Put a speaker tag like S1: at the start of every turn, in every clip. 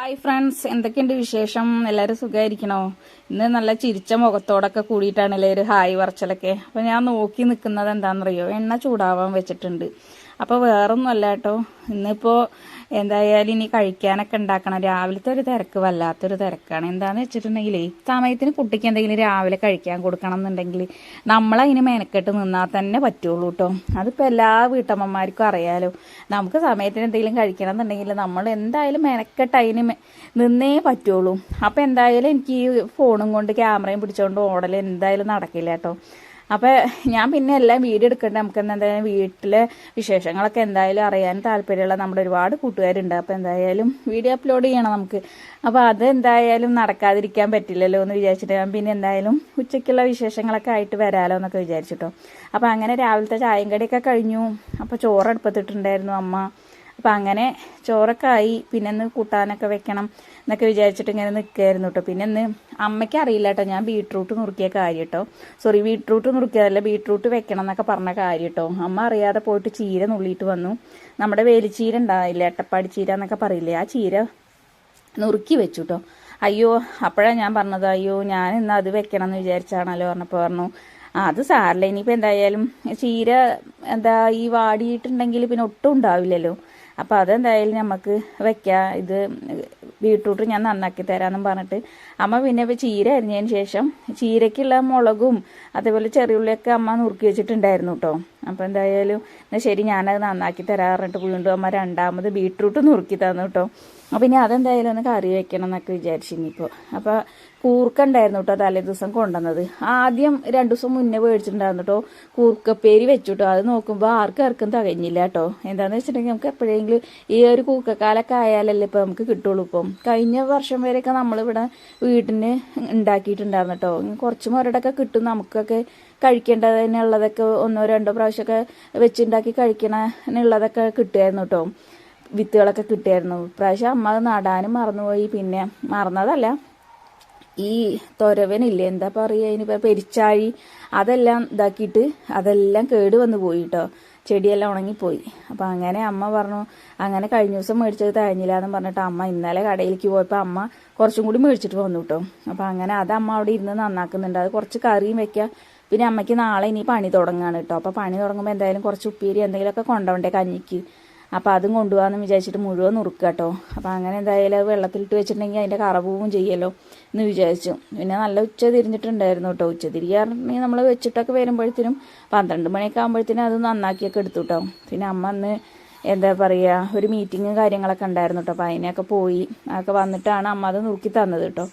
S1: Hi friends എന്തൊക്കെയുണ്ട് വിശേഷം? എല്ലാവരും സുഖമായിരിക്കണോ ഇന്ന് നല്ല ചിരിച്ച മുഖത്തോടൊക്കെ കൂടിയിട്ടാണ് എല്ലാവരും ഹായ് പറച്ചലൊക്കെ. അപ്പം ഞാൻ നോക്കി നിൽക്കുന്നത് എന്താണെന്നറിയോ? എണ്ണ ചൂടാവാൻ വെച്ചിട്ടുണ്ട്. അപ്പോൾ വേറൊന്നും അല്ല കേട്ടോ. ഇന്നിപ്പോൾ എന്തായാലും ഇനി കഴിക്കാനൊക്കെ ഉണ്ടാക്കണം. രാവിലത്തെ ഒരു തിരക്ക് വല്ലാത്തൊരു തിരക്കാണ്. എന്താണെന്ന് വെച്ചിട്ടുണ്ടെങ്കിൽ സമയത്തിന് കുട്ടിക്ക് എന്തെങ്കിലും രാവിലെ കഴിക്കാൻ കൊടുക്കണം എന്നുണ്ടെങ്കിൽ നമ്മളതിന് മെനക്കെട്ട് നിന്നാൽ തന്നെ പറ്റുള്ളൂ കേട്ടോ അതിപ്പോൾ എല്ലാ വീട്ടമ്മമാർക്കും അറിയാലോ. നമുക്ക് സമയത്തിന് എന്തെങ്കിലും കഴിക്കണം എന്നുണ്ടെങ്കിൽ നമ്മൾ എന്തായാലും മെനക്കെട്ട് അതിന് നിന്നേ പറ്റുള്ളൂ. അപ്പോൾ എന്തായാലും എനിക്ക് ഈ ഫോണും കൊണ്ട് ക്യാമറയും പിടിച്ചുകൊണ്ട് ഓടൽ എന്തായാലും നടക്കില്ല കേട്ടോ അപ്പോൾ ഞാൻ പിന്നെ എല്ലാം വീഡിയോ എടുക്കണ്ട. നമുക്ക് എന്തായാലും വീട്ടിലെ വിശേഷങ്ങളൊക്കെ എന്തായാലും അറിയാൻ താല്പര്യമുള്ള നമ്മുടെ ഒരുപാട് കൂട്ടുകാരുണ്ട്. അപ്പോൾ എന്തായാലും വീഡിയോ അപ്ലോഡ് ചെയ്യണം നമുക്ക്. അപ്പോൾ അത് എന്തായാലും നടക്കാതിരിക്കാൻ പറ്റില്ലല്ലോ എന്ന് വിചാരിച്ചിട്ട് ഞാൻ പിന്നെ എന്തായാലും ഉച്ചയ്ക്കുള്ള വിശേഷങ്ങളൊക്കെ ആയിട്ട് വരാലോ എന്നൊക്കെ വിചാരിച്ചിട്ടോ. അപ്പോൾ അങ്ങനെ രാവിലത്തെ ചായം കടിയൊക്കെ കഴിഞ്ഞു. അപ്പോൾ ചോറ് അടുപ്പത്തിട്ടുണ്ടായിരുന്നു അമ്മ. അപ്പം അങ്ങനെ ചോറൊക്കെ ആയി. പിന്നെ ഒന്ന് കൂട്ടാനൊക്കെ വെക്കണം എന്നൊക്കെ വിചാരിച്ചിട്ട് ഇങ്ങനെ നിൽക്കുകയായിരുന്നു കേട്ടോ പിന്നെ ഇന്ന് അമ്മയ്ക്ക് അറിയില്ല കേട്ടോ ഞാൻ ബീട്രൂട്ട് നുറുക്കിയ കാര്യം കേട്ടോ സോറി ബീട്രൂട്ട് നുറുക്കിയതല്ല ബീട്രൂട്ട് വെക്കണം എന്നൊക്കെ പറഞ്ഞ കാര്യം കേട്ടോ അമ്മ അറിയാതെ പോയിട്ട് ചീര നുള്ളിയിട്ട് വന്നു. നമ്മുടെ വേലിച്ചീര ഉണ്ടാവില്ല എട്ടപ്പാടി ചീര എന്നൊക്കെ പറയില്ലേ ആ ചീര നുറുക്കി വെച്ചു കേട്ടോ അയ്യോ അപ്പോഴാണ് ഞാൻ പറഞ്ഞത് അയ്യോ ഞാൻ ഇന്ന് അത് വെക്കണം എന്ന് വിചാരിച്ചാണല്ലോ പറഞ്ഞപ്പോൾ പറഞ്ഞു. അത് സാറില്ല ഇനിയിപ്പോൾ എന്തായാലും ചീര എന്താ ഈ വാടിയിട്ടുണ്ടെങ്കിൽ പിന്നെ ഒട്ടും ഉണ്ടാവില്ലല്ലോ. അപ്പോൾ അതെന്തായാലും നമുക്ക് വെക്കാം. ഇത് ബീട്രൂട്ട് ഞാൻ നന്നാക്കി തരാമെന്നും പറഞ്ഞിട്ട്. അമ്മ പിന്നെ ഇപ്പോൾ ചീര അരിഞ്ഞതിന് ശേഷം ചീരയ്ക്കുള്ള മുളകും അതേപോലെ ചെറിയുള്ളിയൊക്കെ അമ്മ നുറുക്കി വെച്ചിട്ടുണ്ടായിരുന്നു കേട്ടോ അപ്പോൾ എന്തായാലും എന്നാൽ ശരി ഞാനത് നന്നാക്കി തരാറിട്ട് വീണ്ടും അമ്മ രണ്ടാമത് ബീട്രൂട്ട് നുറുക്കി തന്നു കേട്ടോ അപ്പോൾ ഇനി അതെന്തായാലും ഒന്ന് കറി വെക്കണം എന്നൊക്കെ വിചാരിച്ചു ഇനിയിപ്പോൾ അപ്പോൾ കൂർക്ക ഉണ്ടായിരുന്നു കേട്ടോ തലേ ദിവസം കൊണ്ടുവന്നത്. ആദ്യം രണ്ടു ദിവസം മുന്നേ മേടിച്ചിട്ടുണ്ടായിരുന്നു കേട്ടോ കൂർക്കപ്പേരി വെച്ചു കേട്ടോ അത് നോക്കുമ്പോൾ ആർക്കും ആർക്കും തികഞ്ഞില്ല കേട്ടോ എന്താണെന്ന് വെച്ചിട്ടുണ്ടെങ്കിൽ നമുക്ക് എപ്പോഴെങ്കിലും ഈ ഒരു കൂക്കക്കാലൊക്കെ ആയാലല്ലേ ഇപ്പോൾ നമുക്ക് കിട്ടുള്ളൂ ഇപ്പം. കഴിഞ്ഞ വർഷം വരെയൊക്കെ നമ്മളിവിടെ വീട്ടിന് ഉണ്ടാക്കിയിട്ടുണ്ടായിരുന്നു കേട്ടോ കുറച്ച് മുരടൊക്കെ കിട്ടും നമുക്കൊക്കെ കഴിക്കേണ്ടതിനുള്ളതൊക്കെ ഒന്നോ രണ്ടോ പ്രാവശ്യമൊക്കെ വെച്ചുണ്ടാക്കി കഴിക്കണതിനുള്ളതൊക്കെ കിട്ടുമായിരുന്നു കേട്ടോ വിത്തുകളൊക്കെ കിട്ടിയായിരുന്നു. ഇപ്രാവശ്യം അമ്മ അത് നടാനും മറന്നുപോയി. പിന്നെ മറന്നതല്ല ഈ തൊരവനില്ലേ എന്താ പറയുക ഇനിയിപ്പോൾ പെരിച്ചാഴി അതെല്ലാം ഇതാക്കിയിട്ട് അതെല്ലാം കേട് വന്ന് പോയി കേട്ടോ ചെടിയെല്ലാം ഉണങ്ങിപ്പോയി. അപ്പം അങ്ങനെ അമ്മ പറഞ്ഞു അങ്ങനെ കഴിഞ്ഞ ദിവസം മേടിച്ചത് തഴഞ്ഞില്ല എന്ന് പറഞ്ഞിട്ട് അമ്മ ഇന്നലെ കടയിലേക്ക് പോയപ്പോൾ അമ്മ കുറച്ചും കൂടി മേടിച്ചിട്ട് വന്നു കേട്ടോ അപ്പം അങ്ങനെ അത് അമ്മ അവിടെ ഇരുന്ന് നന്നാക്കുന്നുണ്ട്. അത് കുറച്ച് കറിയും വെക്കാം. പിന്നെ അമ്മയ്ക്ക് നാളെ ഇനി പണി തുടങ്ങുകയാണ് കേട്ടോ അപ്പോൾ പണി തുടങ്ങുമ്പോൾ എന്തായാലും കുറച്ച് ഉപ്പേരി എന്തെങ്കിലുമൊക്കെ കൊണ്ടുപോകണ്ടേ കഞ്ഞിക്ക്. അപ്പോൾ അതും കൊണ്ടുപോകാമെന്ന് വിചാരിച്ചിട്ട് മുഴുവൻ നുറുക്കുക കേട്ടോ അപ്പോൾ അങ്ങനെ എന്തായാലും അത് വെള്ളത്തിലിട്ട് വെച്ചിട്ടുണ്ടെങ്കിൽ അതിന്റെ കറവും ചെയ്യല്ലോ എന്ന് വിചാരിച്ചു. പിന്നെ നല്ല ഉച്ച തിരിഞ്ഞിട്ടുണ്ടായിരുന്നു കേട്ടോ ഉച്ച തിരിയാറുണ്ടെങ്കിൽ നമ്മൾ വെച്ചിട്ടൊക്കെ വരുമ്പോഴത്തേനും പന്ത്രണ്ട് മണിയൊക്കെ ആകുമ്പോഴത്തേനും അത് നന്നാക്കിയൊക്കെ എടുത്തു കേട്ടോ പിന്നെ അമ്മ അന്ന് എന്താ പറയുക ഒരു മീറ്റിങ്ങും കാര്യങ്ങളൊക്കെ ഉണ്ടായിരുന്നു കേട്ടോ അപ്പോൾ അതിനൊക്കെ പോയി അതൊക്കെ വന്നിട്ടാണ് അമ്മ അത് നുറുക്കി തന്നത് കേട്ടോ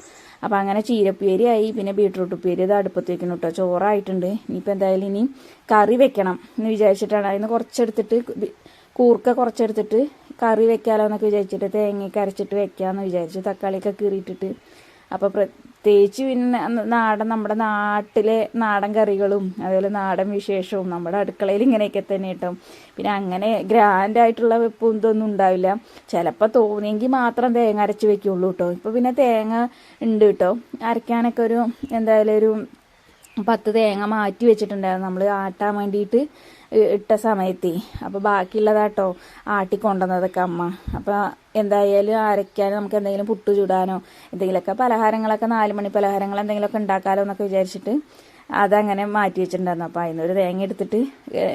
S1: അപ്പോൾ അങ്ങനെ ചീരപ്പേരി ആയി പിന്നെ ബീട്രൂട്ട് ഉപ്പേരി ഇത് അടുപ്പത്ത് വെക്കണം കേട്ടോ ചോറായിട്ടുണ്ട്. ഇനിയിപ്പോൾ എന്തായാലും ഇനി കറി വെക്കണം എന്ന് വിചാരിച്ചിട്ടാണ്. അതിന് കുറച്ചെടുത്തിട്ട് കൂർക്ക കുറച്ചെടുത്തിട്ട് കറി വെക്കാലോ എന്നൊക്കെ വിചാരിച്ചിട്ട് തേങ്ങയൊക്കെ അരച്ചിട്ട് വെക്കാമെന്ന് വിചാരിച്ചു തക്കാളിയൊക്കെ കീറിയിട്ടിട്ട്. അപ്പോൾ പ്രത്യേകിച്ച് പിന്നെ നാടൻ നമ്മുടെ നാട്ടിലെ നാടൻ കറികളും അതുപോലെ നാടൻ വിശേഷവും നമ്മുടെ അടുക്കളയിൽ ഇങ്ങനെയൊക്കെ തന്നെ കേട്ടോ. പിന്നെ അങ്ങനെ ഗ്രാൻഡ് ആയിട്ടുള്ള വെപ്പും ഇതൊന്നും ഉണ്ടാവില്ല. ചിലപ്പോൾ തോന്നിയെങ്കിൽ മാത്രം തേങ്ങ അരച്ച് വെക്കുള്ളൂ കേട്ടോ. ഇപ്പോൾ പിന്നെ തേങ്ങ ഉണ്ട് കേട്ടോ. അരയ്ക്കാനൊക്കെ ഒരു എന്തായാലും ഒരു പത്ത് തേങ്ങ മാറ്റി വെച്ചിട്ടുണ്ടായിരുന്നു. നമ്മൾ ആട്ടാൻ വേണ്ടിയിട്ട് ഇട്ട സമയത്ത്. അപ്പോൾ ബാക്കിയുള്ളതാട്ടോ ആട്ടി കൊണ്ടുവന്നതൊക്കെ അമ്മ. അപ്പോൾ എന്തായാലും അരയ്ക്കാനോ നമുക്ക് എന്തെങ്കിലും പുട്ട് ചൂടാനോ എന്തെങ്കിലുമൊക്കെ പലഹാരങ്ങളൊക്കെ നാല് മണി പലഹാരങ്ങൾ എന്തെങ്കിലുമൊക്കെ ഉണ്ടാക്കാലോ എന്നൊക്കെ വിചാരിച്ചിട്ട് അതങ്ങനെ മാറ്റി വെച്ചിട്ടുണ്ടായിരുന്നു. അപ്പോൾ അതിനൊരു തേങ്ങ എടുത്തിട്ട്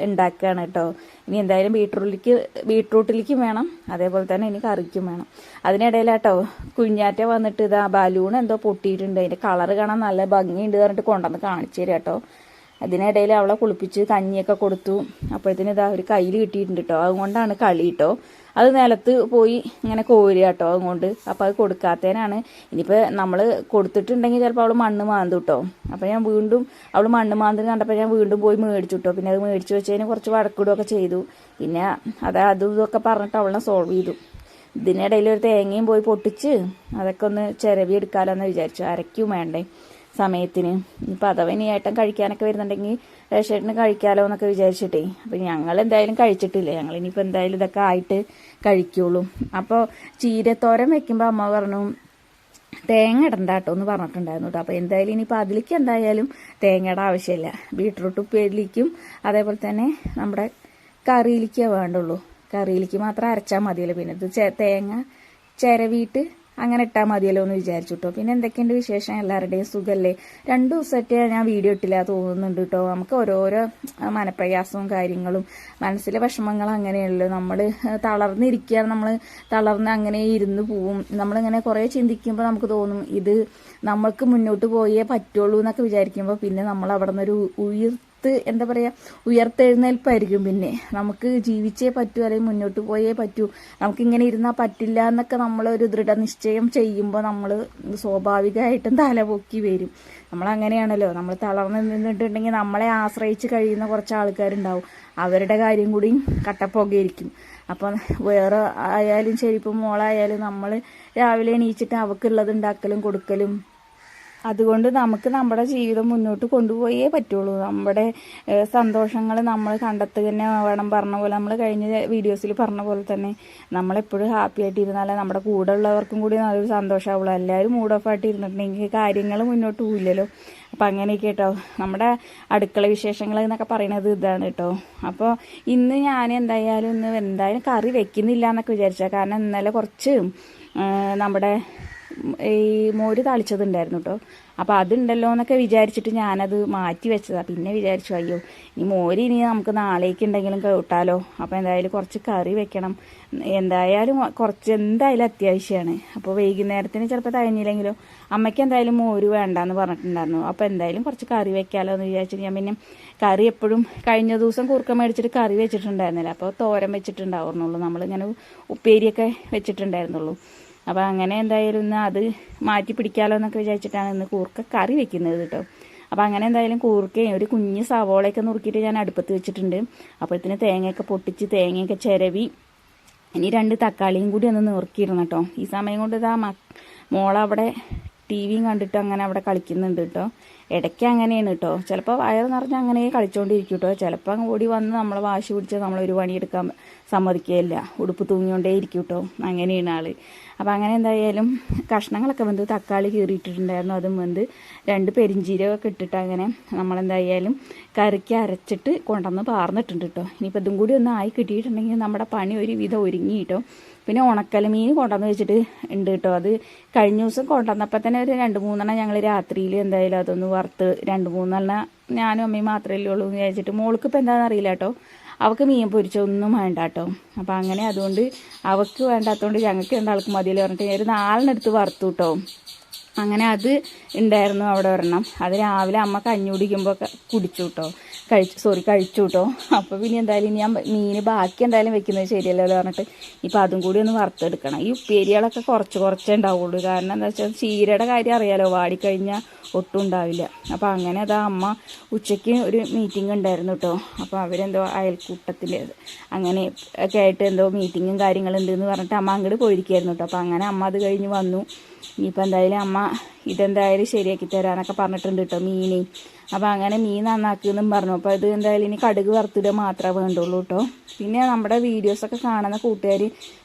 S1: ഉണ്ടാക്കുകയാണ് കേട്ടോ. ഇനി എന്തായാലും ബീട്രൂട്ടിലേക്ക് ബീട്രൂട്ടിലേക്കും വേണം. അതേപോലെ തന്നെ ഇനി കറിക്കും വേണം. അതിനിടയിലാട്ടോ കുഞ്ഞാറ്റ വന്നിട്ട് ഇതാ ബലൂൺ എന്തോ പൊട്ടിയിട്ടുണ്ട്. അതിന്റെ കളറ് കാണാൻ നല്ല ഭംഗിയുണ്ട് പറഞ്ഞിട്ട് കൊണ്ടുവന്ന് കാണിച്ചു തരാം കേട്ടോ അതിനിടയിൽ അവളെ കുളിപ്പിച്ച് കഞ്ഞിയൊക്കെ കൊടുത്തു. അപ്പോഴത്തേന് ഇതാ ഒരു കയ്യിൽ കിട്ടിയിട്ടുണ്ട് കേട്ടോ അതുകൊണ്ടാണ് കളി കേട്ടോ അത് നിലത്ത് പോയി ഇങ്ങനെ കോരുക കേട്ടോ അതുകൊണ്ട്. അപ്പോൾ അത് കൊടുക്കാത്തതിനാണ് ഇനിയിപ്പോൾ നമ്മൾ കൊടുത്തിട്ടുണ്ടെങ്കിൽ ചിലപ്പോൾ അവൾ മണ്ണ് മാന്തും കേട്ടോ അപ്പോൾ ഞാൻ വീണ്ടും അവൾ മണ്ണ് മാന്തും കണ്ടപ്പോൾ ഞാൻ വീണ്ടും പോയി മേടിച്ചു കേട്ടോ പിന്നെ അത് മേടിച്ച് വെച്ചതിന് കുറച്ച് വഴക്കിടുകയൊക്കെ ചെയ്തു. പിന്നെ അത് അതും ഇതൊക്കെ പറഞ്ഞിട്ട് അവളെ സോൾവ് ചെയ്തു. ഇതിനിടയിൽ ഒരു തേങ്ങയും പോയി പൊട്ടിച്ച് അതൊക്കെ ഒന്ന് ചിരവി എടുക്കാമല്ലോ എന്ന് വിചാരിച്ചു. അരയ്ക്കും വേണ്ടേ. സമയത്തിന്. ഇപ്പം അഥവാ ഇനി ഏട്ടൻ കഴിക്കാനൊക്കെ വരുന്നുണ്ടെങ്കിൽ രേഷേട്ടന് കഴിക്കാമല്ലോ എന്നൊക്കെ വിചാരിച്ചിട്ടേ. അപ്പം ഞങ്ങൾ എന്തായാലും കഴിച്ചിട്ടില്ല. ഞങ്ങൾ ഇനിയിപ്പോൾ എന്തായാലും ഇതൊക്കെ ആയിട്ട് കഴിക്കുള്ളൂ. അപ്പോൾ ചീരത്തോരൻ വെക്കുമ്പോൾ അമ്മ പറഞ്ഞു തേങ്ങ ഇടണ്ട കേട്ടോ എന്ന് പറഞ്ഞിട്ടുണ്ടായിരുന്നു കേട്ടോ അപ്പോൾ എന്തായാലും ഇനിയിപ്പോൾ അതിലേക്ക് എന്തായാലും തേങ്ങയുടെ ആവശ്യമില്ല. ബീട്രൂട്ട് ഉപ്പേരിലേക്കും അതേപോലെ തന്നെ നമ്മുടെ കറിയിലേക്കേ വേണ്ടുള്ളൂ. കറിയിലേക്ക് മാത്രം അരച്ചാൽ മതിയല്ലോ. പിന്നെ ഇത് തേങ്ങ ചിരവിയിട്ട് അങ്ങനെ ഇട്ടാൽ മതിയല്ലോ എന്ന് വിചാരിച്ചു കേട്ടോ പിന്നെ എന്തൊക്കെയുണ്ട് വിശേഷം? എല്ലാവരുടെയും സുഖമല്ലേ രണ്ടു ദിവസമായിട്ട് ഞാൻ വീഡിയോ ഇട്ടില്ല തോന്നുന്നുണ്ട് കേട്ടോ നമുക്ക് ഓരോരോ മനപ്രയാസവും കാര്യങ്ങളും മനസ്സിലെ വിഷമങ്ങൾ അങ്ങനെയല്ലോ. നമ്മൾ തളർന്നിരിക്കുകയാണ്. നമ്മൾ തളർന്ന് അങ്ങനെ ഇരുന്ന് പോവും. നമ്മളിങ്ങനെ കുറേ ചിന്തിക്കുമ്പോൾ നമുക്ക് തോന്നും ഇത് നമ്മൾക്ക് മുന്നോട്ട് പോയേ പറ്റുള്ളൂ എന്നൊക്കെ വിചാരിക്കുമ്പോൾ പിന്നെ നമ്മൾ അവിടെ നിന്നൊരു ഉയർത്ത് എന്താ പറയുക ഉയർത്തെഴുന്നേൽപ്പായിരിക്കും പിന്നെ. നമുക്ക് ജീവിച്ചേ പറ്റൂ അല്ലെങ്കിൽ മുന്നോട്ട് പോയേ പറ്റൂ. നമുക്ക് ഇങ്ങനെ ഇരുന്നാൽ പറ്റില്ല എന്നൊക്കെ നമ്മളൊരു ദൃഢനിശ്ചയം ചെയ്യുമ്പോൾ നമ്മൾ സ്വാഭാവികമായിട്ടും തലപൊക്കി വരും. നമ്മളങ്ങനെയാണല്ലോ. നമ്മൾ തളർന്ന് നിന്നിട്ടുണ്ടെങ്കിൽ നമ്മളെ ആശ്രയിച്ച് കഴിയുന്ന കുറച്ച് ആൾക്കാരുണ്ടാവും. അവരുടെ കാര്യം കൂടി കട്ടപ്പുകയായിരിക്കും. അപ്പം വേറെ ആയാലും ശരി ഇപ്പം മോളായാലും നമ്മൾ രാവിലെ എണീച്ചിട്ട് അവക്കുള്ളത് ഉണ്ടാക്കലും കൊടുക്കലും അതുകൊണ്ട് നമുക്ക് നമ്മുടെ ജീവിതം മുന്നോട്ട് കൊണ്ടുപോയേ പറ്റുള്ളൂ. നമ്മുടെ സന്തോഷങ്ങൾ നമ്മൾ കണ്ടെത്തുക തന്നെ വേണം പറഞ്ഞ പോലെ നമ്മൾ കഴിഞ്ഞ വീഡിയോസിൽ പറഞ്ഞ പോലെ തന്നെ നമ്മളെപ്പോഴും ഹാപ്പി ആയിട്ട് ഇരുന്നാലേ നമ്മുടെ കൂടെ ഉള്ളവർക്കും കൂടി നല്ലൊരു സന്തോഷമാവുള്ളൂ എല്ലാവരും മൂഡ് ഓഫ് ആയിട്ട് ഇരുന്നിട്ടുണ്ടെങ്കിൽ കാര്യങ്ങൾ മുന്നോട്ട് പോയില്ലല്ലോ അപ്പം അങ്ങനെയൊക്കെ കേട്ടോ. നമ്മുടെ അടുക്കള വിശേഷങ്ങൾ എന്നൊക്കെ പറയുന്നത് ഇതാണ് കേട്ടോ. അപ്പോൾ ഇന്ന് ഞാൻ എന്തായാലും ഇന്ന് എന്തായാലും കറി വെക്കുന്നില്ല എന്നൊക്കെ വിചാരിച്ചാൽ കാരണം ഇന്നലെ കുറച്ച് നമ്മുടെ ഈ മോര് തളിച്ചതുണ്ടായിരുന്നു കേട്ടോ അപ്പോൾ അതുണ്ടല്ലോ എന്നൊക്കെ വിചാരിച്ചിട്ട് ഞാനത് മാറ്റി വെച്ചതാണ് പിന്നെ വിചാരിച്ചു അയ്യോ ഇനി മോര് ഇനി നമുക്ക് നാളേക്ക് ഉണ്ടെങ്കിലും കൂട്ടാലോ? അപ്പോൾ എന്തായാലും കുറച്ച് കറി വെക്കണം. എന്തായാലും കുറച്ച് എന്തായാലും അത്യാവശ്യമാണ് അപ്പോൾ വൈകുന്നേരത്തിന് ചിലപ്പോൾ തഴഞ്ഞില്ലെങ്കിലോ അമ്മയ്ക്ക് എന്തായാലും മോര് വേണ്ടെന്ന് പറഞ്ഞിട്ടുണ്ടായിരുന്നു. അപ്പോൾ എന്തായാലും കുറച്ച് കറി വെക്കാമല്ലോ എന്ന് വിചാരിച്ചിട്ട് ഞാൻ പിന്നെ കറി എപ്പോഴും കഴിഞ്ഞ ദിവസം കുറുക്ക മേടിച്ചിട്ട് കറി വെച്ചിട്ടുണ്ടായിരുന്നില്ല. അപ്പോൾ തോരൻ വെച്ചിട്ടുണ്ടാവുന്നുള്ളൂ. നമ്മളിങ്ങനെ ഉപ്പേരിയൊക്കെ വെച്ചിട്ടുണ്ടായിരുന്നുള്ളൂ. അപ്പോൾ അങ്ങനെ എന്തായാലും ഇന്ന് അത് മാറ്റി പിടിക്കാമല്ലോ എന്നൊക്കെ വിചാരിച്ചിട്ടാണ് ഇന്ന് കൂർക്ക കറി വെക്കുന്നത് കേട്ടോ. അപ്പോൾ അങ്ങനെ എന്തായാലും കൂർക്കയും ഒരു കുഞ്ഞ് സവോളയൊക്കെ നുറുക്കിയിട്ട് ഞാൻ അടുപ്പത്ത് വെച്ചിട്ടുണ്ട്. അപ്പോഴത്തേന് തേങ്ങയൊക്കെ പൊട്ടിച്ച് തേങ്ങയൊക്കെ ചിരവി ഇനി രണ്ട് തക്കാളിയും കൂടി ഒന്ന് നുറുക്കിയിരുന്നു കേട്ടോ. ഈ സമയം കൊണ്ട് ഇതാ മോളവിടെ ടി വിയും കണ്ടിട്ട് അങ്ങനെ അവിടെ കളിക്കുന്നുണ്ട് കേട്ടോ ഇടയ്ക്ക് അങ്ങനെയാണ് കേട്ടോ ചിലപ്പോൾ വയറ് നിറഞ്ഞ് അങ്ങനെ കളിച്ചുകൊണ്ടിരിക്കും കേട്ടോ ചിലപ്പോൾ ഓടി വന്ന് നമ്മളെ വാശി പിടിച്ച് നമ്മളൊരു പണിയെടുക്കാൻ സമ്മതിക്കുകയില്ല ഉടുപ്പ് തൂങ്ങിക്കൊണ്ടേ ഇരിക്കും കേട്ടോ അങ്ങനെയാണ് ആൾ. അപ്പോൾ അങ്ങനെ എന്തായാലും കഷ്ണങ്ങളൊക്കെ വന്ന് തക്കാളി കീറിയിട്ടിട്ടുണ്ടായിരുന്നു. അതും വന്ന് രണ്ട് പെരിഞ്ചീരകമൊക്കെ ഇട്ടിട്ട് അങ്ങനെ നമ്മളെന്തായാലും കറിക്ക് അരച്ചിട്ട് കൊണ്ടുവന്ന് പാർന്നിട്ടുണ്ട് കേട്ടോ ഇനിയിപ്പോൾ ഇതും കൂടി ഒന്ന് ആയി കിട്ടിയിട്ടുണ്ടെങ്കിൽ നമ്മുടെ പണി ഒരുവിധം ഒരുങ്ങി കേട്ടോ പിന്നെ ഉണക്കല മീൻ കൊണ്ടുവന്ന് വെച്ചിട്ട് ഉണ്ട് കേട്ടോ അത് കഴിഞ്ഞ ദിവസം കൊണ്ടുവന്നപ്പോൾ തന്നെ ഒരു രണ്ട് മൂന്നെണ്ണം ഞങ്ങൾ രാത്രിയിൽ എന്തായാലും അതൊന്ന് വറുത്ത് രണ്ട് മൂന്നെണ്ണം ഞാനും അമ്മയും മാത്രമേ ഉള്ളൂ എന്ന് വിചാരിച്ചിട്ട് മോൾക്ക് ഇപ്പം എന്താണെന്ന് അറിയില്ല കേട്ടോ അവൾക്ക് മീൻ പൊരിച്ചൊന്നും വേണ്ട കേട്ടോ അപ്പം അങ്ങനെ അതുകൊണ്ട് അവൾക്ക് വേണ്ടാത്തതുകൊണ്ട് ഞങ്ങൾക്ക് രണ്ടാൾക്ക് മതിയല്ലോ പറഞ്ഞിട്ട് ഒരു നാലിനെടുത്ത് വറുത്തു കേട്ടോ അങ്ങനെ അത് ഉണ്ടായിരുന്നു അവിടെ ഒരെണ്ണം. അത് രാവിലെ അമ്മ കഞ്ഞി കുടിക്കുമ്പോൾ കുടിച്ചു കേട്ടോ കഴിച്ചു സോറി കഴിച്ചു കേട്ടോ അപ്പോൾ പിന്നെ എന്തായാലും ഇനി ഞാൻ മീൻ ബാക്കി എന്തായാലും വെക്കുന്നത് ശരിയല്ലോ എന്ന് പറഞ്ഞിട്ട് ഇപ്പം അതും കൂടി ഒന്ന് വറുത്തെടുക്കണം. ഈ ഉപ്പേരികളൊക്കെ കുറച്ച് കുറച്ചേ ഉണ്ടാവുള്ളൂ. കാരണം എന്താ വെച്ചാൽ ചീരയുടെ കാര്യം അറിയാലോ വാടിക്കഴിഞ്ഞാൽ ഒട്ടും ഉണ്ടാവില്ല. അപ്പോൾ അങ്ങനെ അതാ അമ്മ ഉച്ചയ്ക്ക് ഒരു മീറ്റിംഗ് ഉണ്ടായിരുന്നു കേട്ടോ അപ്പോൾ അവരെന്തോ അയൽക്കൂട്ടത്തിൽ അങ്ങനെ ഒക്കെ ആയിട്ട് എന്തോ മീറ്റിങ്ങും എന്ന് പറഞ്ഞിട്ട് അമ്മ അങ്ങോട്ട് പോയിരിക്കുകയായിരുന്നു കേട്ടോ അപ്പോൾ അങ്ങനെ അമ്മ അത് കഴിഞ്ഞ് വന്നു. ഇനിയിപ്പോൾ എന്തായാലും അമ്മ ഇതെന്തായാലും ശരിയാക്കി തരാനൊക്കെ പറഞ്ഞിട്ടുണ്ട് കേട്ടോ മീന് അപ്പോൾ അങ്ങനെ മീൻ നന്നാക്കുമെന്നും പറഞ്ഞു. അപ്പോൾ ഇത് എന്തായാലും ഇനി കടുക് വറുത്തിടുക മാത്രമേ വേണ്ടുള്ളൂ കേട്ടോ പിന്നെ നമ്മുടെ വീഡിയോസൊക്കെ കാണുന്ന കൂട്ടുകാർ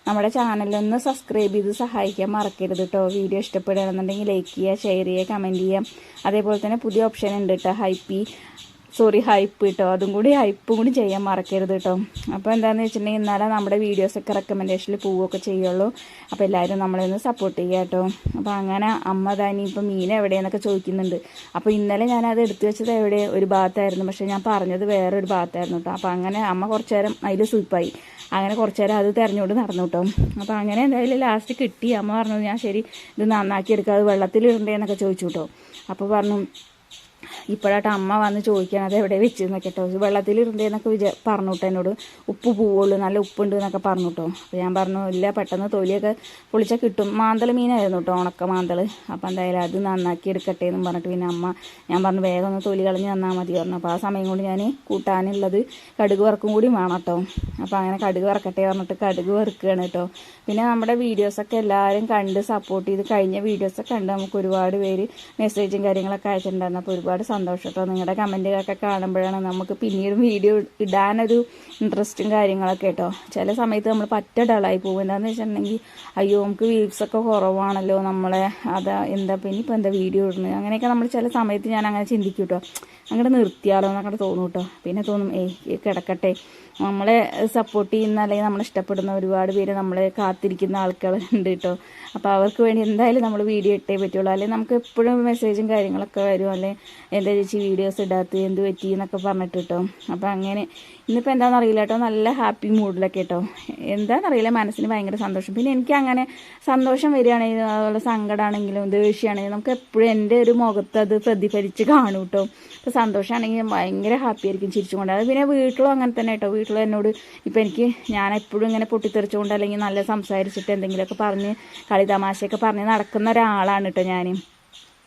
S1: നമ്മുടെ ചാനലൊന്ന് സബ്സ്ക്രൈബ് ചെയ്ത് സഹായിക്കാൻ മറക്കരുത് കേട്ടോ വീഡിയോ ഇഷ്ടപ്പെടുകയാണെന്നുണ്ടെങ്കിൽ ലൈക്ക് ചെയ്യുക ഷെയർ ചെയ്യുക കമന്റ് ചെയ്യുക. അതേപോലെ തന്നെ പുതിയ ഓപ്ഷൻ ഉണ്ട് കേട്ടോ ഹൈപ്പി സോറി ഹൈപ്പ് കേട്ടോ അതും കൂടി ഹൈപ്പും കൂടി ചെയ്യാൻ മറക്കരുത് കേട്ടോ അപ്പോൾ എന്താണെന്ന് വെച്ചിട്ടുണ്ടെങ്കിൽ ഇന്നലെ നമ്മുടെ വീഡിയോസൊക്കെ റെക്കമെൻഡേഷനിൽ പോവുകയൊക്കെ ചെയ്യുള്ളൂ. അപ്പോൾ എല്ലാവരും നമ്മളെ ഒന്ന് സപ്പോർട്ട് ചെയ്യുക കേട്ടോ അപ്പോൾ അങ്ങനെ അമ്മ താനി ഇപ്പം മീൻ എവിടെയെന്നൊക്കെ ചോദിക്കുന്നുണ്ട്. അപ്പോൾ ഇന്നലെ ഞാനത് എടുത്തു വെച്ചത് എവിടെ? ഒരു ഭാഗത്തായിരുന്നു. പക്ഷേ ഞാൻ പറഞ്ഞത് വേറൊരു ഭാഗത്തായിരുന്നു കേട്ടോ അപ്പോൾ അങ്ങനെ അമ്മ കുറച്ച് നേരം അതിൽ സൂപ്പായി അങ്ങനെ കുറച്ച് നേരം അത് തിരഞ്ഞുകൊണ്ട് നടന്നു കേട്ടോ അപ്പോൾ അങ്ങനെ എന്തായാലും ലാസ്റ്റ് കിട്ടി. അമ്മ പറഞ്ഞു ഞാൻ ശരി ഇത് നന്നാക്കി എടുക്കുക അത് വെള്ളത്തിലിടണ്ടേന്നൊക്കെ ചോദിച്ചു കേട്ടോ അപ്പോൾ പറഞ്ഞു ഇപ്പോഴായിട്ട് അമ്മ വന്ന് ചോദിക്കണത് എവിടെ വെച്ചെന്നൊക്കെ കേട്ടോ വെള്ളത്തിലിരുന്നേന്നൊക്കെ വിചാ പറഞ്ഞു കേട്ടോ എന്നോട്. ഉപ്പ് പോവുള്ളൂ നല്ല ഉപ്പുണ്ട് എന്നൊക്കെ പറഞ്ഞു കേട്ടോ അപ്പോൾ ഞാൻ പറഞ്ഞു ഇല്ല പെട്ടെന്ന് തൊലിയൊക്കെ പൊളിച്ചാൽ കിട്ടും. മാന്തൽ മീനായിരുന്നു കേട്ടോ ഉണക്ക മാന്തൽ അപ്പോൾ എന്തായാലും അത് നന്നാക്കി എടുക്കട്ടെ എന്നും പറഞ്ഞിട്ട് പിന്നെ അമ്മ ഞാൻ പറഞ്ഞു വേഗം ഒന്ന് തൊലി കളഞ്ഞ് തന്നാൽ മതി പറഞ്ഞു. അപ്പോൾ ആ സമയം കൊണ്ട് ഞാൻ കൂട്ടാനുള്ളത് കടുക് വറക്കും കൂടി വേണം കേട്ടോ അപ്പോൾ അങ്ങനെ കടുക് വറക്കട്ടെ പറഞ്ഞിട്ട് കടുക് വറുക്കുകയാണ് കേട്ടോ പിന്നെ നമ്മുടെ വീഡിയോസൊക്കെ എല്ലാവരും കണ്ട് സപ്പോർട്ട് ചെയ്ത് കഴിഞ്ഞ വീഡിയോസൊക്കെ കണ്ട് നമുക്ക് ഒരുപാട് പേര് മെസ്സേജും കാര്യങ്ങളൊക്കെ അയച്ചിട്ടുണ്ടായിരുന്നു. അപ്പോൾ ഒരുപാട് സന്തോഷം കേട്ടോ നിങ്ങളുടെ കമന്റുകളൊക്കെ കാണുമ്പോഴാണ് നമുക്ക് പിന്നീടും വീഡിയോ ഇടാനൊരു ഇൻട്രസ്റ്റും കാര്യങ്ങളൊക്കെ കേട്ടോ. ചില സമയത്ത് നമ്മൾ പറ്റ ഡളായി പോകും. എന്താണെന്ന് വെച്ചിട്ടുണ്ടെങ്കിൽ അയ്യോ നമുക്ക് വ്യൂസൊക്കെ കുറവാണല്ലോ നമ്മളെ അതാ എന്താ പിന്നെ ഇപ്പോൾ എന്താ വീഡിയോ ഇടുന്നത് അങ്ങനെയൊക്കെ നമ്മൾ ചില സമയത്ത് ഞാൻ അങ്ങനെ ചിന്തിക്കും കേട്ടോ അങ്ങോട്ട് നിർത്തിയാലോ എന്നൊക്കെ തോന്നും കേട്ടോ പിന്നെ തോന്നും ഏയ് കിടക്കട്ടെ. നമ്മളെ സപ്പോർട്ട് ചെയ്യുന്ന അല്ലെങ്കിൽ നമ്മളെ ഇഷ്ടപ്പെടുന്ന ഒരുപാട് പേര് നമ്മളെ കാത്തിരിക്കുന്ന ആൾക്കാരുണ്ട് കേട്ടോ അപ്പോൾ അവർക്ക് വേണ്ടി എന്തായാലും നമ്മൾ വീഡിയോ ഇട്ടേ പറ്റുള്ളൂ. അല്ലെങ്കിൽ നമുക്ക് എപ്പോഴും മെസ്സേജും കാര്യങ്ങളൊക്കെ വരും. അല്ലെ എന്താ ചേച്ചി വീഡിയോസ് ഇടാത്ത എന്ത് പറ്റി എന്നൊക്കെ പറഞ്ഞിട്ട് കേട്ടോ അപ്പോൾ അങ്ങനെ ഇന്നിപ്പോൾ എന്താണെന്ന് അറിയില്ല കേട്ടോ നല്ല ഹാപ്പി മൂഡിലൊക്കെ കേട്ടോ എന്താണെന്നറിയില്ല മനസ്സിന് ഭയങ്കര സന്തോഷം. പിന്നെ എനിക്ക് അങ്ങനെ സന്തോഷം വരികയാണെങ്കിൽ അതുപോലെ സങ്കടമാണെങ്കിലും ദേഷ്യമാണെങ്കിലും നമുക്ക് എപ്പോഴും എന്റെ ഒരു മുഖത്ത് അത് പ്രതിഫലിച്ച് കാണും കേട്ടോ ഇപ്പോൾ സന്തോഷമാണെങ്കിൽ ഭയങ്കര ഹാപ്പി ആയിരിക്കും ചിരിച്ചുകൊണ്ട് അത് പിന്നെ വീട്ടിലും അങ്ങനെ തന്നെ കേട്ടോ വീട്ടിലും എന്നോട് ഇപ്പം എനിക്ക് ഞാൻ എപ്പോഴും ഇങ്ങനെ പൊട്ടിത്തെറിച്ചുകൊണ്ട് അല്ലെങ്കിൽ നല്ല സംസാരിച്ചിട്ട് എന്തെങ്കിലുമൊക്കെ പറഞ്ഞ് കളിതമാശയൊക്കെ പറഞ്ഞ് നടക്കുന്ന ഒരാളാണ് കേട്ടോ ഞാൻ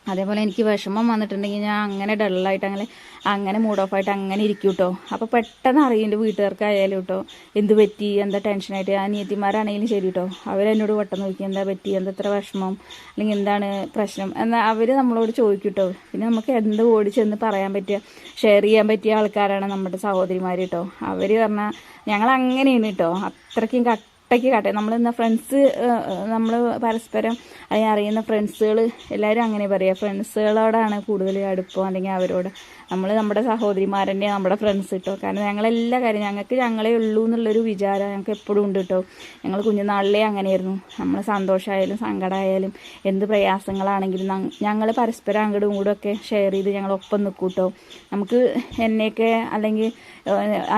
S1: അതേപോലെ എനിക്ക് വിഷമം വന്നിട്ടുണ്ടെങ്കിൽ ഞാൻ അങ്ങനെ ഡള്ളായിട്ട് അങ്ങനെ അങ്ങനെ മൂഡ് ഓഫ് ആയിട്ട് അങ്ങനെ ഇരിക്കും കേട്ടോ അപ്പോൾ പെട്ടെന്ന് അറിയും എന്റെ വീട്ടുകാർക്കായാലും കേട്ടോ എന്ത് പറ്റി എന്താ ടെൻഷനായിട്ട് അനിയത്തിമാരാണെങ്കിലും ശരി കേട്ടോ അവരെന്നോട് പെട്ടെന്ന് നോക്കി എന്താ പറ്റി എന്താ ഇത്ര വിഷമം അല്ലെങ്കിൽ എന്താണ് പ്രശ്നം? എന്നാൽ അവർ നമ്മളോട് ചോദിക്കും കേട്ടോ പിന്നെ നമുക്ക് എന്ത് ഓടി പറയാൻ പറ്റിയ ഷെയർ ചെയ്യാൻ പറ്റിയ ആൾക്കാരാണ് നമ്മുടെ സഹോദരിമാർ കേട്ടോ അവർ പറഞ്ഞാൽ ഞങ്ങൾ അങ്ങനെയാണ് കേട്ടോ അത്രയ്ക്കും കട്ട ഒറ്റയ്ക്ക് കാട്ടെ. നമ്മൾ ഇന്ന് ഫ്രണ്ട്സ് നമ്മൾ പരസ്പരം അല്ലെങ്കിൽ അറിയുന്ന ഫ്രണ്ട്സുകൾ എല്ലാവരും അങ്ങനെ പറയുക ഫ്രണ്ട്സുകളോടാണ് കൂടുതൽ അടുപ്പം അല്ലെങ്കിൽ അവരോട് നമ്മൾ നമ്മുടെ സഹോദരിമാരന്റെ നമ്മുടെ ഫ്രണ്ട്സ് കിട്ടോ കാരണം ഞങ്ങളെല്ലാ കാര്യം ഞങ്ങൾക്ക് ഞങ്ങളെ ഉള്ളൂ എന്നുള്ളൊരു വിചാരം ഞങ്ങൾക്ക് എപ്പോഴും ഉണ്ട് കേട്ടോ ഞങ്ങൾ കുഞ്ഞുനാളിലേ അങ്ങനെയായിരുന്നു. നമ്മൾ സന്തോഷമായാലും സങ്കടമായാലും എന്ത് പ്രയാസങ്ങളാണെങ്കിലും ഞങ്ങൾ പരസ്പരം അങ്ങോട്ടും ഇങ്ങോട്ടും ഒക്കെ ഷെയർ ചെയ്ത് ഞങ്ങൾ ഒപ്പം നിൽക്കും കേട്ടോ നമുക്ക് എന്നെയൊക്കെ അല്ലെങ്കിൽ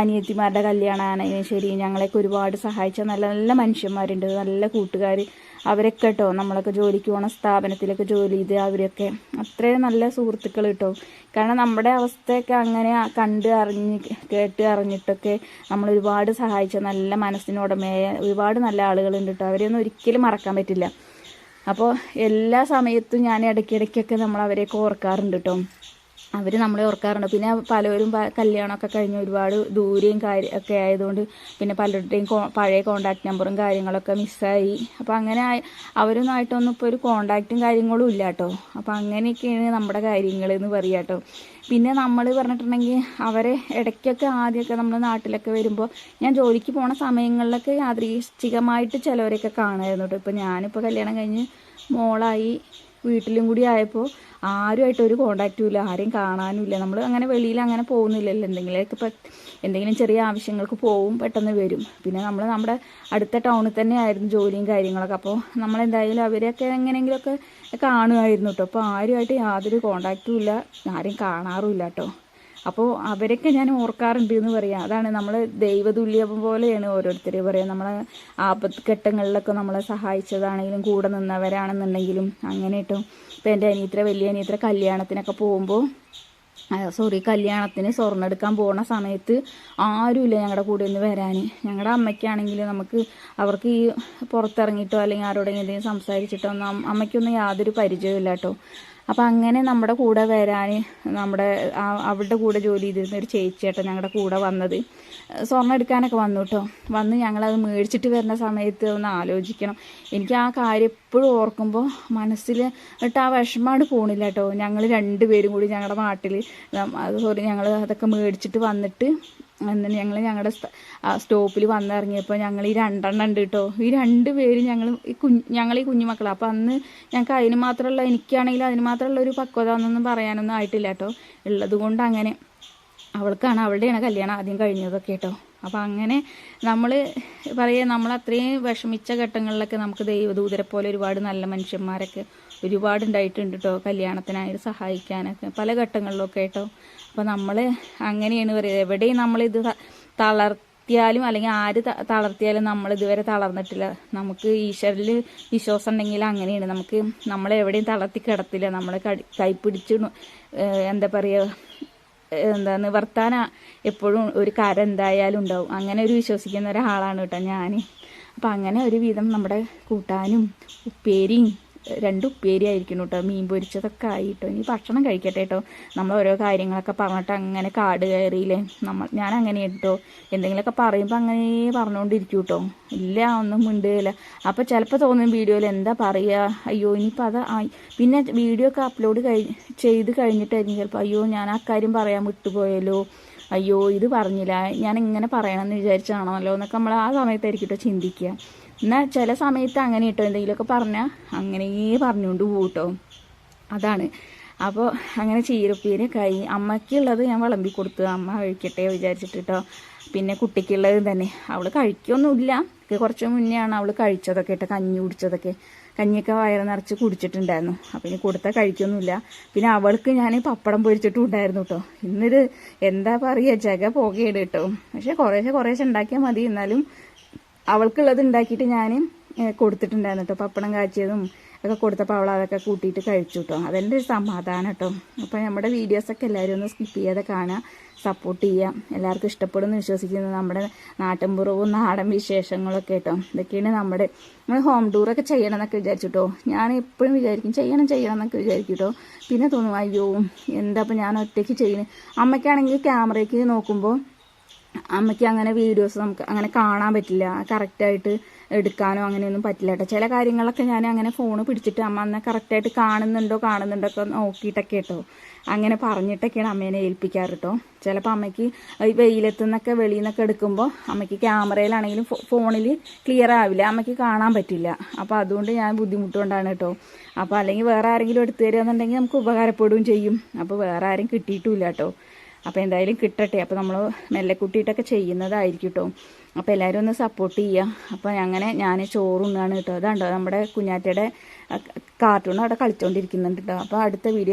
S1: അനിയത്തിമാരുടെ കല്യാണമാണെങ്കിലും ശരി ഞങ്ങളെയൊക്കെ ഒരുപാട് സഹായിച്ച നല്ല നല്ല മനുഷ്യന്മാരുണ്ട്. നല്ല കൂട്ടുകാർ അവരൊക്കെ കേട്ടോ നമ്മളൊക്കെ ജോലിക്ക് പോണ സ്ഥാപനത്തിലൊക്കെ ജോലി ചെയ്ത് അവരൊക്കെ. അത്രയും നല്ല സുഹൃത്തുക്കൾ കേട്ടോ കാരണം നമ്മുടെ അവസ്ഥയൊക്കെ അങ്ങനെ കണ്ട് അറിഞ്ഞ് കേട്ട് അറിഞ്ഞിട്ടൊക്കെ നമ്മൾ ഒരുപാട് സഹായിച്ച നല്ല മനസ്സിനുടമയായ ഒരുപാട് നല്ല ആളുകളുണ്ട് കേട്ടോ അവരെയൊന്നും ഒരിക്കലും മറക്കാൻ പറ്റില്ല. അപ്പോൾ എല്ലാ സമയത്തും ഞാൻ ഇടയ്ക്കിടയ്ക്കൊക്കെ നമ്മൾ അവരെയൊക്കെ ഓർക്കാറുണ്ട് കേട്ടോ അവർ നമ്മളെ ഓർക്കാറുണ്ട്. പിന്നെ പലരും കല്യാണമൊക്കെ കഴിഞ്ഞ് ഒരുപാട് ദൂരെയും കാര്യം ഒക്കെ ആയതുകൊണ്ട് പിന്നെ പലരുടെയും പഴയ കോണ്ടാക്ട് നമ്പറും കാര്യങ്ങളൊക്കെ മിസ്സായി അപ്പോൾ അങ്ങനെ അവരൊന്നായിട്ടൊന്നും ഇപ്പോൾ ഒരു കോണ്ടാക്റ്റും കാര്യങ്ങളും ഇല്ല കേട്ടോ അപ്പോൾ അങ്ങനെയൊക്കെയാണ് നമ്മുടെ കാര്യങ്ങൾ എന്ന് പറയുക കേട്ടോ പിന്നെ നമ്മൾ പറഞ്ഞിട്ടുണ്ടെങ്കിൽ അവരെ ഇടയ്ക്കൊക്കെ ആദ്യമൊക്കെ നമ്മൾ നാട്ടിലൊക്കെ വരുമ്പോൾ ഞാൻ ജോലിക്ക് പോണ സമയങ്ങളിലൊക്കെ യാദൃശ്ചികമായിട്ട് ചിലവരെയൊക്കെ കാണുമായിരുന്നു കേട്ടോ ഇപ്പോൾ ഞാനിപ്പോൾ കല്യാണം കഴിഞ്ഞ് മോളായി. വീട്ടിലും കൂടി ആയപ്പോൾ ആരുമായിട്ട് ഒരു കോണ്ടാക്റ്റും ഇല്ല ആരെയും കാണാനും ഇല്ല. നമ്മൾ അങ്ങനെ വെളിയിൽ അങ്ങനെ പോകുന്നില്ലല്ലോ. എന്തെങ്കിലുമൊക്കെ ഇപ്പം എന്തെങ്കിലും ചെറിയ ആവശ്യങ്ങൾക്ക് പോവും പെട്ടെന്ന് വരും. പിന്നെ നമ്മൾ നമ്മുടെ അടുത്ത ടൗണിൽ തന്നെ ആയിരുന്നു ജോലിയും കാര്യങ്ങളൊക്കെ. അപ്പോൾ നമ്മളെന്തായാലും അവരെയൊക്കെ എങ്ങനെയെങ്കിലുമൊക്കെ കാണുമായിരുന്നു കേട്ടോ അപ്പോൾ ആരുമായിട്ട് യാതൊരു കോണ്ടാക്റ്റും ഇല്ല ആരെയും കാണാറുമില്ല കേട്ടോ അപ്പോൾ അവരൊക്കെ ഞാൻ ഓർക്കാറുണ്ട് എന്ന് പറയാം. അതാണ് നമ്മൾ ദൈവതുല്യം പോലെയാണ് ഓരോരുത്തർ പറയാം. നമ്മളെ ആപത്ത് ഘട്ടങ്ങളിലൊക്കെ നമ്മളെ സഹായിച്ചതാണെങ്കിലും കൂടെ നിന്നവരാണെന്നുണ്ടെങ്കിലും അങ്ങനെ കേട്ടോ ഇപ്പം എന്റെ അനിയത്ര വലിയ അനിയത്ര കല്യാണത്തിനൊക്കെ പോകുമ്പോൾ സോറി കല്യാണത്തിന് സ്വർണം എടുക്കാൻ പോകുന്ന സമയത്ത് ആരുമില്ല ഞങ്ങളുടെ കൂടെ ഒന്ന് വരാൻ ഞങ്ങളുടെ അമ്മയ്ക്കാണെങ്കിൽ നമുക്ക് അവർക്ക് ഈ പുറത്തിറങ്ങിയിട്ടോ അല്ലെങ്കിൽ ആരോടെങ്കിലും എന്തെങ്കിലും സംസാരിച്ചിട്ടോ ഒന്നും അമ്മയ്ക്കൊന്നും യാതൊരു പരിചയമില്ല കേട്ടോ അപ്പം അങ്ങനെ നമ്മുടെ കൂടെ വരാൻ നമ്മുടെ അവിടെ കൂടെ ജോലി ചെയ്തിരുന്ന ഒരു ചേച്ചിയേട്ടൻ ഞങ്ങളുടെ കൂടെ വന്നത്. സ്വർണം എടുക്കാനൊക്കെ വന്നു കേട്ടോ വന്ന് ഞങ്ങളത് മേടിച്ചിട്ട് വരുന്ന സമയത്ത് ഒന്ന് ആലോചിക്കണം. എനിക്ക് ആ കാര്യം എപ്പോഴും ഓർക്കുമ്പോൾ മനസ്സിൽ എന്നിട്ട് ആ വിഷമാണ് പോണില്ല കേട്ടോ ഞങ്ങൾ രണ്ടുപേരും കൂടി ഞങ്ങളുടെ നാട്ടിൽ സോറി ഞങ്ങൾ അതൊക്കെ മേടിച്ചിട്ട് വന്നിട്ട് എന്നിട്ട് ഞങ്ങൾ ഞങ്ങളുടെ സ്റ്റോപ്പിൽ വന്നിറങ്ങിയപ്പോൾ ഞങ്ങൾ ഈ രണ്ടെണ്ണം ഉണ്ട് കേട്ടോ ഈ രണ്ട് പേര് ഞങ്ങൾ ഈ കുഞ്ഞ് ഞങ്ങൾ ഈ കുഞ്ഞു അപ്പോൾ അന്ന് ഞങ്ങൾക്ക് അതിന് മാത്രമുള്ള എനിക്കാണെങ്കിൽ അതിന് മാത്രമുള്ള ഒരു പക്വത എന്നൊന്നും പറയാനൊന്നും ആയിട്ടില്ല കേട്ടോ ഉള്ളത് കൊണ്ട് അങ്ങനെ അവൾക്കാണ് അവളുടെയാണ് കല്യാണം ആദ്യം കഴിഞ്ഞതൊക്കെ കേട്ടോ അപ്പം അങ്ങനെ നമ്മൾ പറയുക നമ്മൾ അത്രയും വിഷമിച്ച ഘട്ടങ്ങളിലൊക്കെ നമുക്ക് ദൈവദൂതരെ പോലെ ഒരുപാട് നല്ല മനുഷ്യന്മാരൊക്കെ ഒരുപാട് ഉണ്ടായിട്ടുണ്ട് കേട്ടോ കല്യാണത്തിനായിട്ട് സഹായിക്കാനൊക്കെ പല ഘട്ടങ്ങളിലൊക്കെ കേട്ടോ അപ്പോൾ നമ്മൾ അങ്ങനെയാണ് പറയുന്നത് എവിടെയും നമ്മളിത് തളർത്തിയാലും അല്ലെങ്കിൽ ആര് തളർത്തിയാലും നമ്മൾ ഇതുവരെ തളർന്നിട്ടില്ല. നമുക്ക് ഈശ്വരിൽ വിശ്വാസം ഉണ്ടെങ്കിൽ അങ്ങനെയാണ്. നമുക്ക് നമ്മളെ എവിടെയും തളർത്തി കിടത്തില്ല. നമ്മളെ കൈപ്പിടിച്ച് എന്താ പറയുക എന്താ വർത്താന എപ്പോഴും ഒരു കര എന്തായാലും ഉണ്ടാവും. അങ്ങനെ ഒരു വിശ്വസിക്കുന്ന ഒരാളാണ് കേട്ടോ ഞാൻ അപ്പം അങ്ങനെ ഒരു വിധം നമ്മുടെ കൂട്ടാനും ഉപ്പേരിയും രണ്ട് ഉപ്പേരി ആയിരിക്കണം കേട്ടോ മീൻ പൊരിച്ചതൊക്കെ ആയിട്ടോ. ഇനി ഭക്ഷണം കഴിക്കട്ടെ കേട്ടോ നമ്മൾ ഓരോ കാര്യങ്ങളൊക്കെ പറഞ്ഞിട്ട് അങ്ങനെ കാട് കയറിയില്ലേ? നമ്മൾ ഞാൻ അങ്ങനെ കേട്ടോ എന്തെങ്കിലുമൊക്കെ പറയുമ്പോൾ അങ്ങനെ പറഞ്ഞുകൊണ്ടിരിക്കും കേട്ടോ ഇല്ല ഒന്നും മിണ്ടുകയില്ല അപ്പോൾ ചിലപ്പോൾ തോന്നും വീഡിയോയിൽ എന്താ പറയുക അയ്യോ ഇനിയിപ്പോൾ അത് പിന്നെ വീഡിയോ ഒക്കെ അപ്ലോഡ് കഴി ചെയ്ത് കഴിഞ്ഞിട്ടായിരിക്കും ചിലപ്പോൾ അയ്യോ ഞാൻ ആ കാര്യം പറയാൻ വിട്ടുപോയല്ലോ. അയ്യോ ഇത് പറഞ്ഞില്ല. ഞാൻ ഇങ്ങനെ പറയണമെന്ന് വിചാരിച്ചാണല്ലോ എന്നൊക്കെ നമ്മൾ ആ സമയത്തായിരിക്കും കേട്ടോ ചിന്തിക്കുക. എന്നാൽ ചില സമയത്ത് അങ്ങനെ കേട്ടോ എന്തെങ്കിലുമൊക്കെ പറഞ്ഞാൽ അങ്ങനെ പറഞ്ഞുകൊണ്ട് പോകട്ടോ അതാണ്. അപ്പോൾ അങ്ങനെ ചീരപ്പീര് കൈ അമ്മയ്ക്കുള്ളത് ഞാൻ വിളമ്പി കൊടുത്തു. അമ്മ കഴിക്കട്ടെ വിചാരിച്ചിട്ട് കേട്ടോ പിന്നെ കുട്ടിക്കുള്ളത് തന്നെ. അവൾ കഴിക്കൊന്നുമില്ല. കുറച്ച് കുറച്ച് മുന്നെയാണ് അവൾ കഴിച്ചതൊക്കെ കേട്ടോ കഞ്ഞി കുടിച്ചതൊക്കെ. കഞ്ഞിയൊക്കെ വയറ് നിറച്ച് കുടിച്ചിട്ടുണ്ടായിരുന്നു. അപ്പം ഇനി കൊടുത്താൽ കഴിക്കൊന്നുമില്ല. പിന്നെ അവൾക്ക് ഞാൻ പപ്പടം പൊരിച്ചിട്ടും ഉണ്ടായിരുന്നു കേട്ടോ ഇന്നൊരു എന്താ പറയുക ജഗ പോകേട് കേട്ടോ പക്ഷെ കുറേശ്ശെ കുറേശ്ശെ ഉണ്ടാക്കിയാൽ മതി. എന്നാലും അവൾക്കുള്ളത് ഉണ്ടാക്കിയിട്ട് ഞാൻ കൊടുത്തിട്ടുണ്ടായിരുന്നു കേട്ടോ പപ്പടം കാച്ചിയതും ഒക്കെ കൊടുത്തപ്പോൾ അവൾ അതൊക്കെ കൂട്ടിയിട്ട് കഴിച്ചു കേട്ടോ അതെന്റെ ഒരു സമാധാനം കേട്ടോ അപ്പോൾ നമ്മുടെ വീഡിയോസൊക്കെ എല്ലാവരും ഒന്ന് സ്കിപ്പ് ചെയ്യാതെ കാണുക സപ്പോർട്ട് ചെയ്യാം എല്ലാവർക്കും ഇഷ്ടപ്പെടുമെന്ന് വിശ്വസിക്കുന്നു. നമ്മുടെ നാട്ടിൻപുറവും നാടൻ വിശേഷങ്ങളൊക്കെ കേട്ടോ ഇതൊക്കെയാണ് നമ്മുടെ നമ്മൾ ഹോം ടൂറൊക്കെ ചെയ്യണം എന്നൊക്കെ വിചാരിച്ചു കേട്ടോ ഞാൻ എപ്പോഴും വിചാരിക്കും ചെയ്യണം ചെയ്യണം എന്നൊക്കെ വിചാരിക്കും കേട്ടോ പിന്നെ തോന്നും അയ്യോ എന്താ ഞാൻ ഒറ്റയ്ക്ക് ചെയ്യുന്നത് അമ്മയ്ക്കാണെങ്കിൽ ക്യാമറയ്ക്ക് നോക്കുമ്പോൾ അമ്മയ്ക്ക് അങ്ങനെ വീഡിയോസ് നമുക്ക് അങ്ങനെ കാണാൻ പറ്റില്ല. കറക്റ്റായിട്ട് എടുക്കാനോ അങ്ങനെയൊന്നും പറ്റില്ല കേട്ടോ. ചില കാര്യങ്ങളൊക്കെ ഞാൻ അങ്ങനെ ഫോൺ പിടിച്ചിട്ട് അമ്മ അന്ന് കറക്റ്റായിട്ട് കാണുന്നുണ്ടോ കാണുന്നുണ്ടോ ഒക്കെ നോക്കിയിട്ടൊക്കെ കേട്ടോ. അങ്ങനെ പറഞ്ഞിട്ടൊക്കെയാണ് അമ്മേനെ ഏൽപ്പിക്കാറ് കേട്ടോ. ചിലപ്പോൾ അമ്മയ്ക്ക് ഈ വെയിലത്തു നിന്നൊക്കെ വെളിയിൽ നിന്നൊക്കെ എടുക്കുമ്പോൾ അമ്മയ്ക്ക് ക്യാമറയിലാണെങ്കിലും ഫോണിൽ ക്ലിയർ ആവില്ല. അമ്മയ്ക്ക് കാണാൻ പറ്റില്ല. അപ്പോൾ അതുകൊണ്ട് ഞാൻ ബുദ്ധിമുട്ടുകൊണ്ടാണ് കേട്ടോ. അപ്പോൾ അല്ലെങ്കിൽ വേറെ ആരെങ്കിലും എടുത്തു തരികയെന്നുണ്ടെങ്കിൽ നമുക്ക് ഉപകാരപ്പെടുകയും ചെയ്യും. അപ്പോൾ വേറെ ആരും കിട്ടിയിട്ടുമില്ല കേട്ടോ. അപ്പോൾ എന്തായാലും കിട്ടട്ടെ. അപ്പോൾ നമ്മൾ മെല്ലെ കുട്ടിയിട്ടൊക്കെ ചെയ്യുന്നതായിരിക്കും കേട്ടോ അപ്പോൾ എല്ലാവരും ഒന്ന് സപ്പോർട്ട് ചെയ്യുക അപ്പോൾ അങ്ങനെ ഞാൻ ചോറുണ്ണാണ് കേട്ടോ. അതാണ്ടോ നമ്മുടെ കുഞ്ഞാറ്റയുടെ കാർട്ടൂൺ അവിടെ കളിച്ചുകൊണ്ടിരിക്കുന്നുണ്ട് കേട്ടോ. അപ്പോൾ അടുത്ത വീഡിയോ